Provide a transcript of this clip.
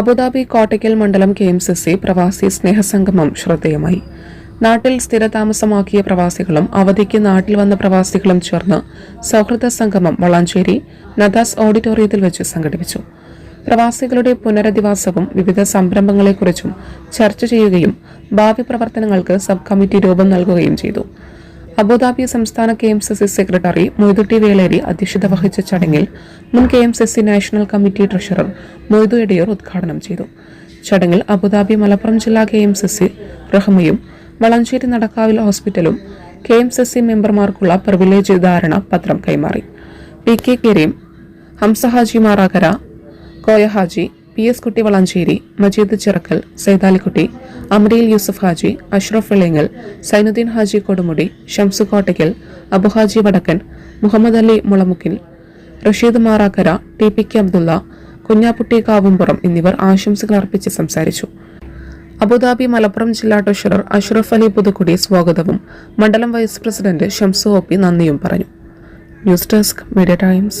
Abu Dhabi Kottakkal മണ്ഡലം K M C C പ്രവാസി സ്നേഹസംഗമം ശ്രദ്ധേയമായി. നാട്ടിൽ സ്ഥിരതാമസമാക്കിയ പ്രവാസികളും അവധിക്ക് നാട്ടിൽ വന്ന പ്രവാസികളും ചേർന്ന് സൗഹൃദ സംഗമം വളാഞ്ചേരി നദാസ് ഓഡിറ്റോറിയത്തിൽ വെച്ച് സംഘടിപ്പിച്ചു. പ്രവാസികളുടെ പുനരധിവാസവും വിവിധ സംരംഭങ്ങളെക്കുറിച്ചും ചർച്ച ചെയ്യുകയും ഭാവി പ്രവർത്തനങ്ങൾക്ക് സബ് കമ്മിറ്റി രൂപം നൽകുകയും ചെയ്തു. അബുദാബി സംസ്ഥാന K M C C secretary Moidutty Veleri അധ്യക്ഷത വഹിച്ച ചടങ്ങിൽ മുൻ K M C C national committee treasurer Moidu Ediyoor ഉദ്ഘാടനം ചെയ്തു. ചടങ്ങിൽ അബുദാബി മലപ്പുറം ജില്ലാ കെ എം സി സി റഹ്മയും വളഞ്ചേരി നടക്കാവിൽ ഹോസ്പിറ്റലും കെ എം സി സി മെമ്പർമാർക്കുള്ള പ്രിവിലേജ് ധാരണ പത്രം കൈമാറി. P K Kareem Hamsahaji Marakkara Koya Haji P S Kutty Valanchery Majeed Chirakkal Saithalikutty അമരീൽ Yusuf Haji Ashraf വെളിങ്ങൽ Zainuddin Haji കൊടുമുടി Shamsu Kottakkal Abuhaji Vadakkan Muhammad Ali Mulamukkil Rasheed Marakkara T P K Abdulla Kunhapputty Kavumpuram എന്നിവർ ആശംസകൾ അർപ്പിച്ച് സംസാരിച്ചു. Abu Dhabi Malappuram ജില്ലാ ട്രഷറർ അഷ്റഫ് അലി പുതുക്കുടി സ്വാഗതവും മണ്ഡലം vice president Shamsu O P നന്ദിയും പറഞ്ഞു. News desk media times.